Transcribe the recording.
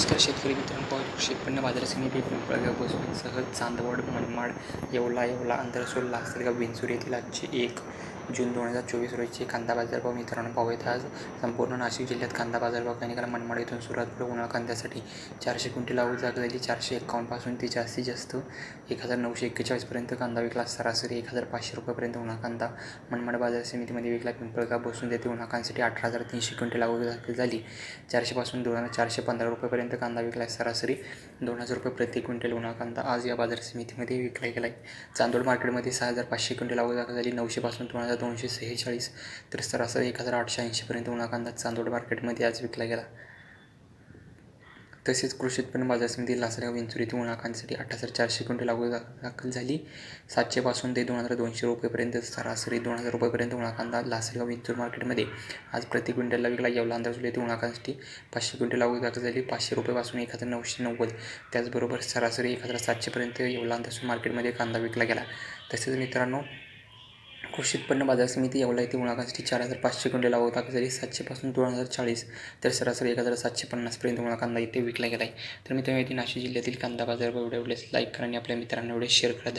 नमस्कार शेतकरी मित्रांनो पाहू कृषी उत्पन्न बाजार समिती पिंपळगाव बसून सहज चांदवड मनमाड येवला येवला अंतरसोल लासलगाव विंचूर येथील आजची एक जून दोन हजार चोवीस रोजीचे कांदा बाजारभाव मित्रांनो पाहूयात आज. संपूर्ण नाशिक जिल्ह्यात कांदा बाजारभाव काही कारण मनमाड येथून सुरुवात उन्हाळा कांद्यासाठी चारशे क्विंटल आवक जागा झाली. चारशे एकावन्नपासून ते जास्तीत जास्त एक हजार नऊशे एक्केचाळीसपर्यंत कांदा विकला. सरासरी एक हजार पाचशे रुपयापर्यंत उन्हा कांदा मनमाड बाजार समितीमध्ये विकला. पिंपळगाव बसून येथे उन्हा कांद्यासाठी अठरा हजार तीनशे क्विंटल आवक दाखल झाली. चारशेपासून दोन हजार चारशे पंधरा रुपयेपर्यंत कांदा विकला सरासरी दोन हजार रुपये प्रति क्विंटल उन्हा कांदा आज या बाजार समितीमध्ये विकला गेला आहे चांदोड मार्केटमध्ये सहा हजार पाचशे क्विंटल आवक झाली. नऊशेपासून दोन हजार दोनशे सेहेचाळीस तर सरासरी एक हजार आठशे ऐंशीपर्यंत उन्हाळा कांदा चांदोड मार्केटमध्ये आज विकला गेला. तसेच कृषी उत्पन्न बाजार समिती लासलगाव विंचूर येथे उन्हाळा कांद्यासाठी आठ हजार चारशे क्विंटल लागू दाखल झाली. सातशेपासून ते दोन हजार दोनशे रुपयेपर्यंत सरासरी दोन हजार रुपयेपर्यंत उन्हाळा कांदा लासलगाव विंचूर मार्केटमध्ये आज प्रति क्विंटलला विकला येवला अंदाज येथे उन्हाळा कांद्यासाठी पाचशे क्विंटल लागू दाखल झाली. पाचशे रुपयेपासून एक हजार नऊशे नव्वद त्याचबरोबर सरासरी एक हजार सातशेपर्यंत येवला अंदाज मार्केटमध्ये कांदा विकला गेला. तसेच मित्रांनो कृषी उत्पन्न बाजार समिती येवला येथे मुळाकांसाठी चार हजार पाचशे क्विंटल आवक दाखल सातशेपासून दोन हजार चाळीस तर सरासरी एक हजार सातशे पन्नासपर्यंत उन्हाळा कांदा इथे विकला गेला आहे तर मित्रांनो येथे नाशिक जिल्ह्यातील कांदा बाजार एवढे एवढेच लाईक करा आणि आपल्या मित्रांना एवढे शेअर करा.